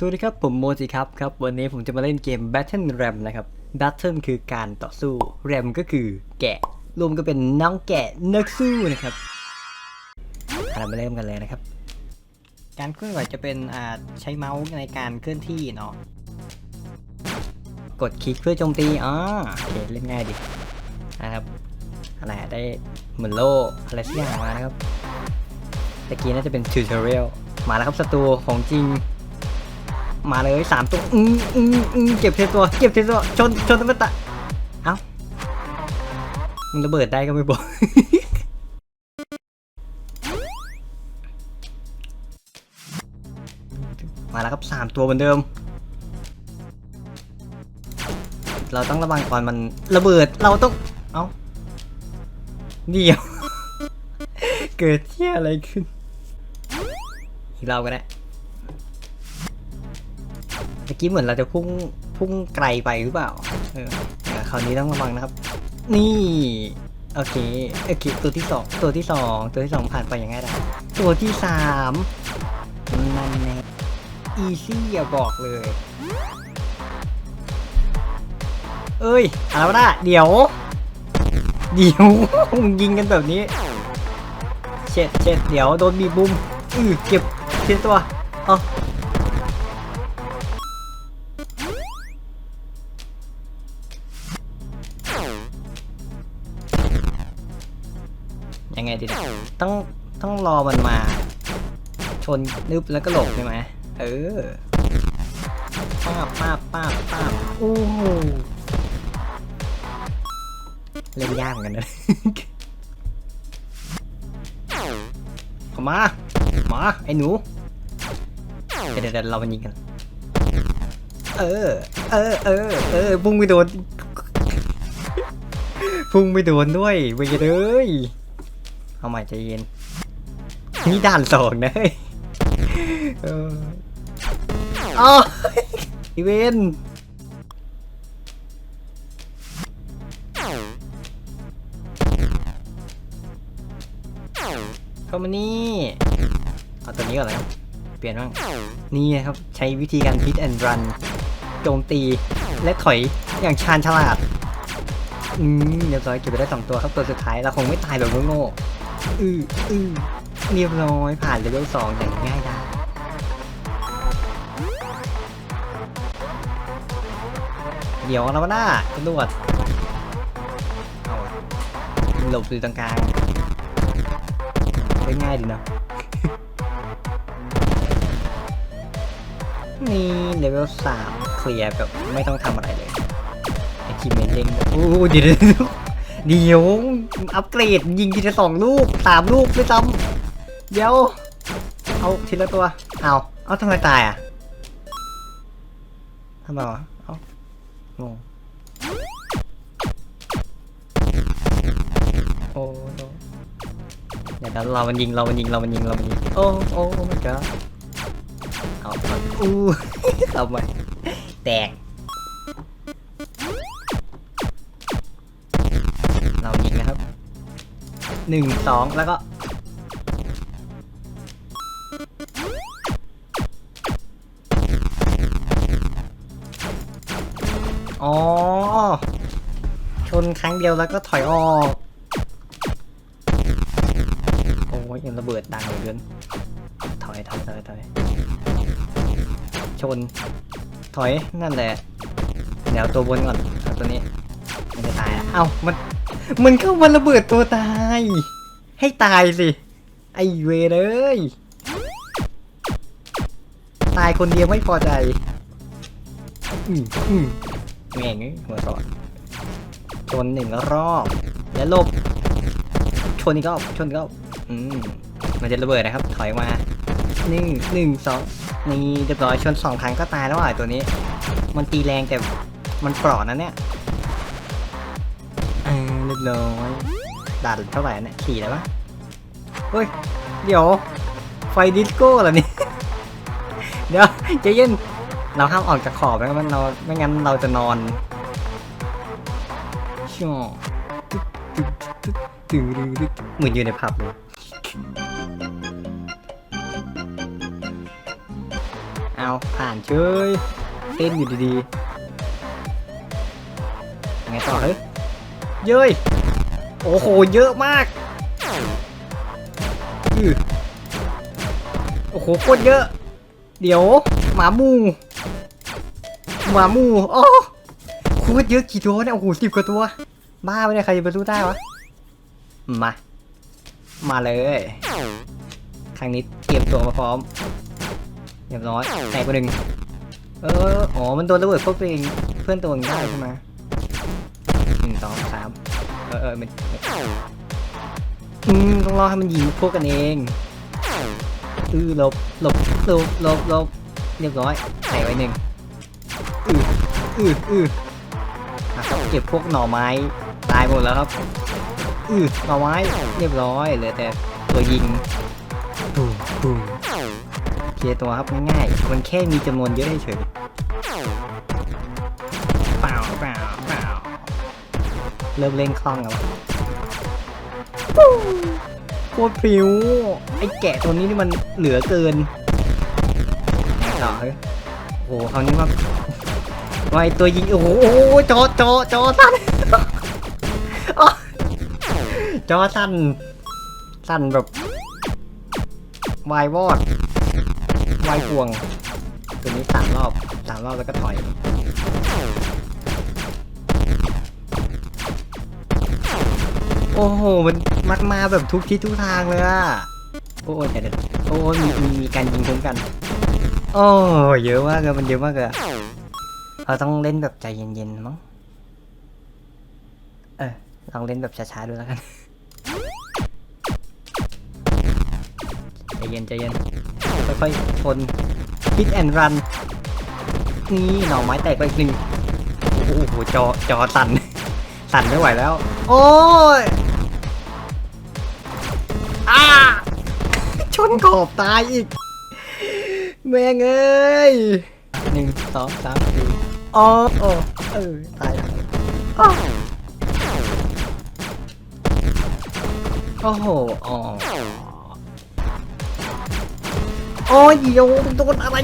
สวัสดีครับ ผมโมจิครับครับ วันนี้ผมจะมาเล่นเกม Battle Ram นะครับ Battle คือการต่อสู้ Ram ก็คือแกะ รวมก็เป็นน้องแกะนักสู้นะครับเรามาเริ่มกันเลยนะครับ การเคลื่อนไหวจะเป็นอ่าใช้เมาส์ในการเคลื่อนที่เนาะกดคลิกเพื่อโจมตีอ๋อโอเคเล่นง่ายดีนะครับอะไรได้เหมือนโล่อะไรสักอย่างมานะครับตะกี้น่าจะเป็นทิวทอเรียลมาแล้วครับศัตรูของจริง มาเลยสามตัวอืมอืมอืมเก็บเทตัว เก็บเทตัว ชน ชนตะเตะเอ้ามึงระเบิดได้ก็ไม่บอกมาแล้วครับสามตัวเหมือนเดิม เราต้องระวังก่อนมันระเบิด เราต้อง เอ้า เดี๋ยว เกิดเที่ยอะไรขึ้น อีกเราก็ได้ มื่อกี้เหมือนเราจะพุ่งพุ่งไกลไปหรือเปล่า เออแต่คราวนี้ต้องระวังนะครับ นี่โอเคโอเคตัวที่สองตัวที่สองตัวที่สองผ่านไปอย่างง่ายดายตัวที่สามนั่นแน่อีซี่อย่าบอกเลย เอ้ยเอะไรวะนะเดี๋ยว เดี๋ยวมึงยิงกันแบบนี้ เช็ดเช็ดเดี๋ยวโดนบีบบุมอือเก็บเทียตัว เอา ยังไงดีต้องต้องรอมันมา ชนนึบแล้วก็หลบใช่ไหมเออป้าบป้าบป้าบป้าบโอ้โหเล่นยากกันนะเข้ามา มา ไอ้หนู เดี๋ยวเดี๋ยวเรามันยิงกัน เออ เออ เออ เออ พุ่งไม่โดน พุ่งไม่โดนด้วยเวยเลย เอาใหม่ใจเย็น นี่ด่านสองนะเฮ้ยอีเวนเข้ามานี่เอาตัวนี้ก่อนเลยครับเปลี่ยนบ้างนี่นะครับ ใช้วิธีการ hit and run โจมตีและถอยอย่างชาญฉลาด อืมเรียบร้อยเก็บไปได้สองตัวครับตัวสุดท้ายเราคงไม่ตายแบบโง่ อืออือเรียบร้อยผ่านเลเวลสองอย่างง่ายดายเดี๋ยวเราหน้าตำรวจเอาหลบอยู่ตรงกลางได้ง่ายดีเนาะนี่เลเวลสามเคลียร์แบบไม่ต้องทำอะไรเลยไอทีมเมนเด้งโอ้เดี๋ยว เดี๋ยวอัปเกรดยิงทีละสองลูกสามลูกไม่ซ้ำเดี๋ยว เอาทีละตัว เอาเอาทำไมตายอะทำไมวะเอางงโอ้โหเดี๋ยวเรามันยิงเรามันยิงเรามันยิงเรามันยิงโอ้โอ้ไมันก็เอาอู้ทำไมแตก หนึ่งสองแล้วก็ อ๋อ ชนครั้งเดียวแล้วก็ถอยออก โอ้ยยังระเบิดดังเหลือเกิน ถอยถอยถอยถอยชน ถอยนั่นแหละ เดี๋ยวตัวบนก่อนเอาตัวนี้ มันจะตายอะเอ้ามัน มันเข้ามาระเบิดตัวตาย ให้ตายสิ ไอเวเลย ตายคนเดียวไม่พอใจ อืมอืมแง่งหัวสอดชนหนึ่งรอบ แล้วลบ ชนอีกรอบ ชนอีกรอบ อืม มันจะระเบิดนะครับ ถอยมาหนึ่งหนึ่งสองนี่เรียบร้อยชนสองครั้งก็ตายแล้วอะตัวนี้ มันตีแรงแต่มันปราะนะเนี่ย บร้อยด่านเท่าไหร่เนี่ยขี่แล้วปะเฮ้ย เดี๋ยว ไฟดิสโก้เหรอนี่ เดี๋ยวใจเย็น เราห้ามออกจากขอบนะมันเราไม่งั้นเราจะนอนช่อตึ๊ดตึ๊ดตึ๊ดเหมือนอยู่ในผับเลยเอาผ่านเฉยเต้นอยู่ดีๆไงต่อเฮ้ย เย้ยโอ้โห เยอะมากอือโอ้โหโคตรเยอะ เดี๋ยว หมาหมูหมาหมูโอ้โคตรเยอะกี่ตัวเนี่ย โอ้โหสิบกว่าตัว บ้าไปเนี่ยใครจะไปรู้ได้วะ มา มาเลย ครั้งนี้เตรียมตัวมาพร้อมเรียบร้อยแตกไปหนึ่งเออ อ๋อ มันโดนระเบิดพวกตัวเอง เพื่อนตัวเองได้ใช่ไหม นึ่งสองสามเออเออมันอืมต้องรอให้มันยิงพวกกันเองอือหลบหลบหลบหลบหลบเรียบร้อยแตกไปหนึ่งอืออืออือครับเก็บพวกหน่อไม้ตายหมดแล้วครับอือหน่อไม้เรียบร้อยเหลือแต่ตัวยิงตูมตูมเคลียร์ตัวครับง่ายๆมันแค่มีจำนวนเยอะเฉย เริ่มเล่นคล่องแล้ววะปู๊โคตรพริ้วไอ้แกะตัวนี้นี่มันเหลือเกินไงต่อเฮ้ยโอ้โหคราวนี้ว่าไวตัวยิงโอ้โหโอ้โหจอจอจอสั้นอ๊ะจอสั้น สั้นแบบวายวอดวายพวง ตัวนี้สามรอบสามรอบแล้วก็ถอย โอ้โห มันมันมาแบบทุกทิศทุกทางเลยอะโอ้ยเดี๋ยวเดี๋ยวโอ้ยมีมีมีการยิงคุ้มกัน โอ้เยอะมากเลยมันเยอะมากเลยเราต้องเล่นแบบใจเย็นๆมั้ง เออลองเล่นแบบช้าๆดูแล้วกัน ใจเย็นใจเย็น ค่อยๆทนฮิตแอนรัน นี่หน่อไม้แตกไปอีกหนึ่งโอ้โหจอจอสั่น สั่นไม่ไหวแล้ว โอ้ยอ้าชนขอบตายอีก แม่งเอ้ยหนึ่งสองสามสี่อ๋อโอ้เออตายแล้วอ้าวโอ้โหอ๋อโอ้ยเดี๋ยวโดนอะไร